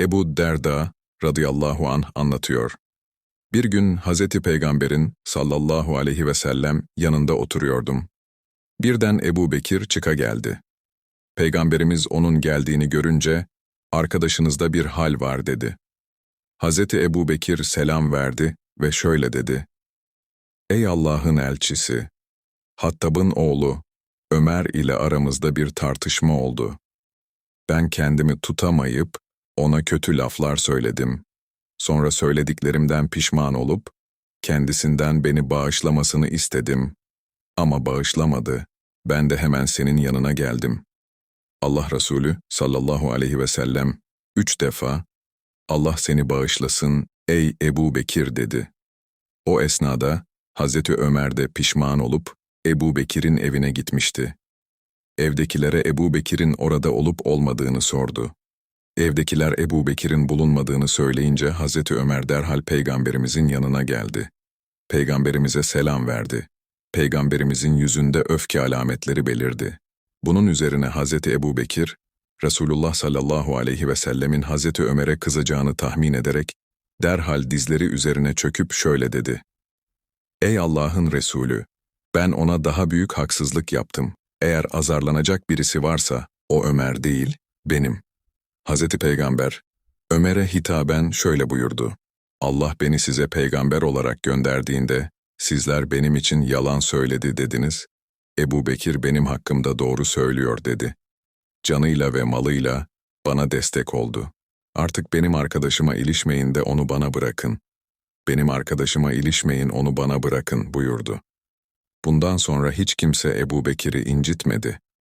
Ebu Derda radıyallahu anh anlatıyor. Bir gün Hazreti Peygamber'in sallallahu aleyhi ve sellem yanında oturuyordum. Birden Ebu Bekir çıka geldi. Peygamberimiz onun geldiğini görünce, arkadaşınızda bir hal var dedi. Hazreti Ebu Bekir selam verdi ve şöyle dedi. Ey Allah'ın elçisi! Hattab'ın oğlu, Ömer ile aramızda bir tartışma oldu. Ben kendimi tutamayıp ona kötü laflar söyledim. Sonra söylediklerimden pişman olup kendisinden beni bağışlamasını istedim. Ama bağışlamadı. Ben de hemen senin yanına geldim. Allah Resulü sallallahu aleyhi ve sellem üç defa Allah seni bağışlasın ey Ebu Bekir dedi. O esnada Hazreti Ömer de pişman olup Ebu Bekir'in evine gitmişti. Evdekilere Ebu Bekir'in orada olup olmadığını sordu. Evdekiler Ebu Bekir'in bulunmadığını söyleyince Hazreti Ömer derhal Peygamberimizin yanına geldi. Peygamberimize selam verdi. Peygamberimizin yüzünde öfke alametleri belirdi. Bunun üzerine Hazreti Ebu Bekir, Resulullah sallallahu aleyhi ve sellemin Hazreti Ömer'e kızacağını tahmin ederek, derhal dizleri üzerine çöküp şöyle dedi. Ey Allah'ın Resulü! Ben ona daha büyük haksızlık yaptım. Eğer azarlanacak birisi varsa, o Ömer değil, benim. Hazreti Peygamber, Ömer'e hitaben şöyle buyurdu. Allah beni size peygamber olarak gönderdiğinde, sizler benim için yalan söyledi dediniz. Ebu Bekir benim hakkımda doğru söylüyor dedi. Canıyla ve malıyla bana destek oldu. Artık benim arkadaşıma ilişmeyin de onu bana bırakın. Benim arkadaşıma ilişmeyin onu bana bırakın buyurdu. Bundan sonra hiç kimse Ebu Bekir'i incitmedi.